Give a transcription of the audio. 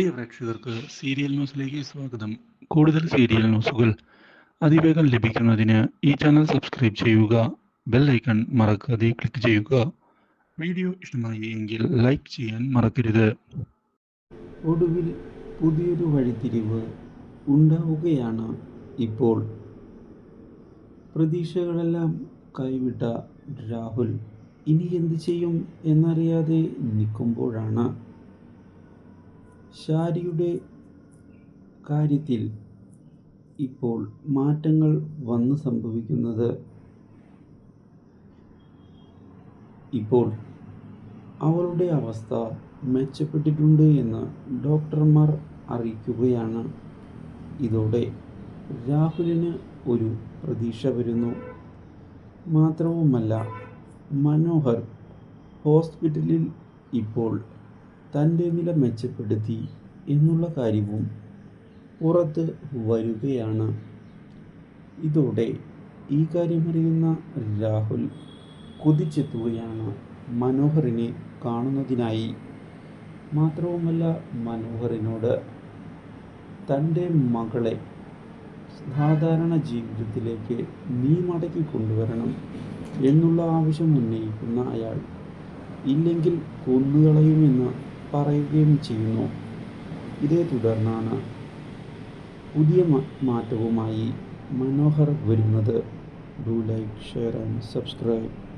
പ്രിയ പ്രേക്ഷകർക്ക് സീരിയൽ ന്യൂസിലേക്ക് സ്വാഗതം. കൂടുതൽ സീരിയൽ ന്യൂസുകൾ അതിവേഗം ലഭിക്കുന്നതിന് ഈ ചാനൽ സബ്സ്ക്രൈബ് ചെയ്യുക ബെൽ ഐക്കൺ മറക്കാതെ ക്ലിക്ക് ചെയ്യുക. വീഡിയോ ഇഷ്ടമായി എങ്കിൽ ലൈക്ക് ചെയ്യാൻ മറക്കരുത്. ഒടുവിൽ പുതിയൊരു വഴിത്തിരിവ് ഉണ്ടാവുകയാണ് ഇപ്പോൾ. പ്രതീക്ഷകളെല്ലാം കൈവിട്ട രാഹുൽ ഇനി എന്ത് ചെയ്യും എന്നറിയാതെ നിൽക്കുമ്പോഴാണ് ഷാരിയുടെ കാര്യത്തിൽ ഇപ്പോൾ മാറ്റങ്ങൾ വന്നു സംഭവിക്കുന്നത് ഇപ്പോൾ അവളുടെ അവസ്ഥ മെച്ചപ്പെട്ടിട്ടുണ്ട് എന്ന് ഡോക്ടർമാർ അറിയിക്കുകയാണ്. ഇതോടെ രാഹുലിന് ഒരു പ്രതീക്ഷ വരുന്നു. മാത്രവുമല്ല മനോഹർ ഹോസ്പിറ്റലിൽ ഇപ്പോൾ തന്റെ നില മെച്ചപ്പെടുത്തി എന്നുള്ള കാര്യവും പുറത്ത് വരികയാണ്. ഇതോടെ ഈ കാര്യമറിയുന്ന രാഹുൽ കുതിച്ചെത്തുകയാണ് മനോഹറിനെ കാണുന്നതിനായി. മാത്രവുമല്ല മനോഹറിനോട് തന്റെ മകളെ സാധാരണ ജീവിതത്തിലേക്ക് നീ മടക്കി കൊണ്ടുവരണം എന്നുള്ള ആവശ്യം ഉന്നയിക്കുന്ന അയാൾ ഇല്ലെങ്കിൽ കൊന്നുകളയുമെന്ന് പറയുകയും ചെയ്യുന്നു. ഇതേ തുടർന്നാണ് പുതിയ മാറ്റവുമായി മനോഹർ വരുന്നത്. Do like share and subscribe